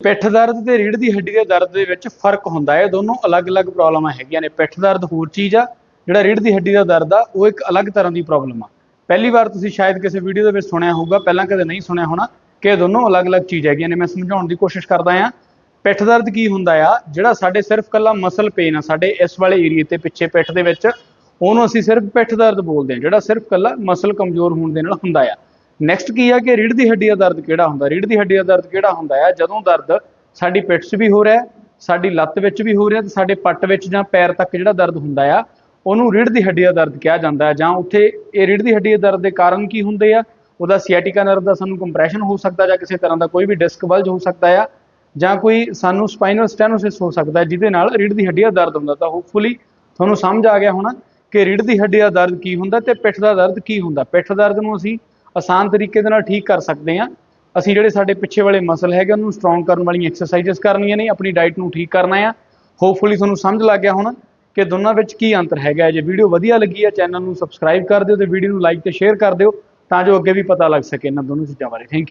ਪਿੱਠ ਦਰਦ ਤੇ ਰੀੜ੍ਹ ਦੀ ਹੱਡੀ ਦੇ ਦਰਦ ਦੇ ਵਿੱਚ ਫ਼ਰਕ ਹੁੰਦਾ ਹੈ। ਦੋਨੋਂ ਅਲੱਗ-ਅਲੱਗ ਪ੍ਰੋਬਲਮਾਂ ਹੈਗੀਆਂ ਨੇ। ਪਿੱਠ ਦਰਦ ਹੋਰ ਚੀਜ਼ ਆ, ਜਿਹੜਾ ਰੀੜ੍ਹ ਦੀ ਹੱਡੀ ਦਾ ਦਰਦ ਆ, ਉਹ ਇੱਕ ਅਲੱਗ ਤਰ੍ਹਾਂ ਦੀ ਪ੍ਰੋਬਲਮ ਆ। ਪਹਿਲੀ ਵਾਰ ਤੁਸੀਂ ਸ਼ਾਇਦ ਕਿਸੇ ਵੀਡੀਓ ਦੇ ਵਿੱਚ ਸੁਣਿਆ ਹੋਊਗਾ, ਪਹਿਲਾਂ ਕਦੇ ਨਹੀਂ ਸੁਣਿਆ ਹੋਣਾ ਕਿ ਇਹ ਦੋਨੋਂ ਅਲੱਗ-ਅਲੱਗ ਚੀਜ਼ ਹੈਗੀਆਂ ਨੇ। ਮੈਂ ਸਮਝਾਉਣ ਦੀ ਕੋਸ਼ਿਸ਼ ਕਰਦਾ ਆ ਪਿੱਠ ਦਰਦ ਕੀ ਹੁੰਦਾ ਆ? ਜਿਹੜਾ ਸਾਡੇ ਸਿਰਫ ਕੱਲਾ ਮਸਲ ਪੇਨ ਆ, ਸਾਡੇ ਇਸ ਵਾਲੇ ਏਰੀਏ ਤੇ ਪਿੱਛੇ ਪਿੱਠ ਦੇ ਵਿੱਚ, ਉਹਨੂੰ ਅਸੀਂ ਸਿਰਫ ਪਿੱਠ ਦਰਦ ਬੋਲਦੇ ਹਾਂ। ਜਿਹੜਾ ਸਿਰਫ ਕੱਲਾ ਮਸਲ ਕਮਜ਼ੋਰ ਹੋਣ ਦੇ ਨਾਲ ਹੁੰਦਾ ਆ। ਨੈਕਸਟ ਕੀ ਆ ਕਿ ਰੀੜ੍ਹ ਦੀ ਹੱਡੀ ਦਾ ਦਰਦ ਕਿਹੜਾ ਹੁੰਦਾ? ਰੀੜ ਦੀ ਹੱਡੀ ਦਾ ਦਰਦ ਕਿਹੜਾ ਹੁੰਦਾ ਆ? ਜਦੋਂ ਦਰਦ ਸਾਡੀ ਪਿੱਠ 'ਚ ਵੀ ਹੋ ਰਿਹਾ, ਸਾਡੀ ਲੱਤ ਵਿੱਚ ਵੀ ਹੋ ਰਿਹਾ ਤੇ ਸਾਡੇ ਪੱਟ ਵਿੱਚ ਜਾਂ ਪੈਰ ਤੱਕ ਜਿਹੜਾ ਦਰਦ ਹੁੰਦਾ ਆ, ਉਹਨੂੰ ਰੀੜ ਦੀ ਹੱਡੀ ਦਾ ਦਰਦ ਕਿਹਾ ਜਾਂਦਾ ਹੈ ਜਾਂ ਉੱਥੇ ਇਹ ਰੀੜ ਦੀ ਹੱਡੀ ਦੇ ਦਰਦ ਦੇ ਕਾਰਨ ਕੀ ਹੁੰਦੇ ਆ? ਉਹਦਾ ਸਿਆਟਿਕਾ ਨਰਵ ਦਾ ਸਾਨੂੰ ਕੰਪਰੈਸ਼ਨ ਹੋ ਸਕਦਾ ਜਾਂ ਕਿਸੇ ਤਰ੍ਹਾਂ ਦਾ ਕੋਈ ਵੀ ਡਿਸਕ ਬਲਜ ਹੋ ਸਕਦਾ ਆ, ਜਾਂ ਕੋਈ ਸਾਨੂੰ ਸਪਾਈਨਲ ਸਟੈਨੋਸਿਸ ਹੋ ਸਕਦਾ, ਜਿਹਦੇ ਨਾਲ ਰੀੜ੍ਹ ਦੀ ਹੱਡੀ ਦਾ ਦਰਦ ਹੁੰਦਾ। ਤਾਂ ਹੋਪਫੁਲੀ ਤੁਹਾਨੂੰ ਸਮਝ ਆ ਗਿਆ ਹੋਣਾ ਕਿ ਰੀੜ੍ਹ ਦੀ ਹੱਡੀ ਦਾ ਦਰਦ ਕੀ ਹੁੰਦਾ ਤੇ ਪਿੱਠ ਦਾ ਦਰਦ ਕੀ ਹੁੰਦਾ? ਪਿੱਠ ਦਰਦ ਨੂੰ ਅਸੀਂ ਆਸਾਨ ਤਰੀਕੇ ਦੇ ਨਾਲ ਠੀਕ ਕਰ ਸਕਦੇ ਹਾਂ। ਅਸੀਂ ਜਿਹੜੇ ਸਾਡੇ ਪਿੱਛੇ ਵਾਲੇ ਮਸਲ ਹੈਗੇ, ਉਹਨੂੰ ਸਟਰੋਂਗ ਕਰਨ ਵਾਲੀਆਂ ਐਕਸਰਸਾਈਜ਼ਸ ਕਰਨੀਆਂ ਨੇ, ਆਪਣੀ ਡਾਈਟ ਨੂੰ ਠੀਕ ਕਰਨਾ ਆ। ਹੋਪਫੁਲੀ ਤੁਹਾਨੂੰ ਸਮਝ ਲੱਗ ਗਿਆ ਹੋਣਾ ਕਿ ਦੋਨਾਂ ਵਿੱਚ ਕੀ ਅੰਤਰ ਹੈਗਾ ਜੇ ਵੀਡੀਓ ਵਧੀਆ ਲੱਗੀ ਹੈ ਚੈਨਲ ਨੂੰ ਸਬਸਕ੍ਰਾਈਬ ਕਰ ਦਿਓ ਤੇ ਵੀਡੀਓ ਨੂੰ ਲਾਈਕ ਤੇ ਸ਼ੇਅਰ ਕਰ ਦਿਓ ਤਾਂ ਜੋ ਅੱਗੇ ਵੀ ਪਤਾ ਲੱਗ ਸਕੇ ਇਹਨਾਂ ਦੋਨੋਂ ਚੀਜ਼ਾਂ ਬਾਰੇ। ਥੈਂਕ